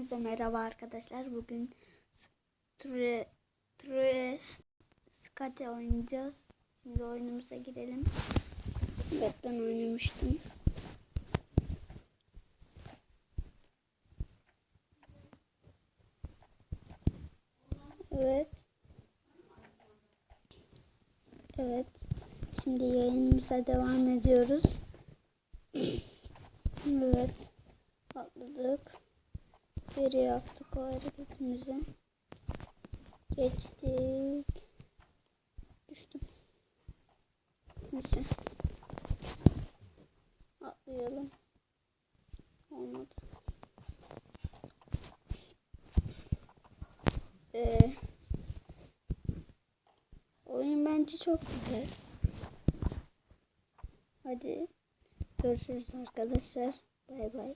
Hepinize merhaba arkadaşlar. Bugün True True Skate oynayacağız. Şimdi oyunumuza girelim. Evet ben oynamıştım. Evet. Evet. Şimdi yayınımıza devam ediyoruz. evet. Atladık. Geri yaptık o hareketimizi. Geçtik. Düştüm. Neyse. Atlayalım. Olmadı. Ee, oyun bence çok güzel. Hadi görüşürüz arkadaşlar. Bay bay.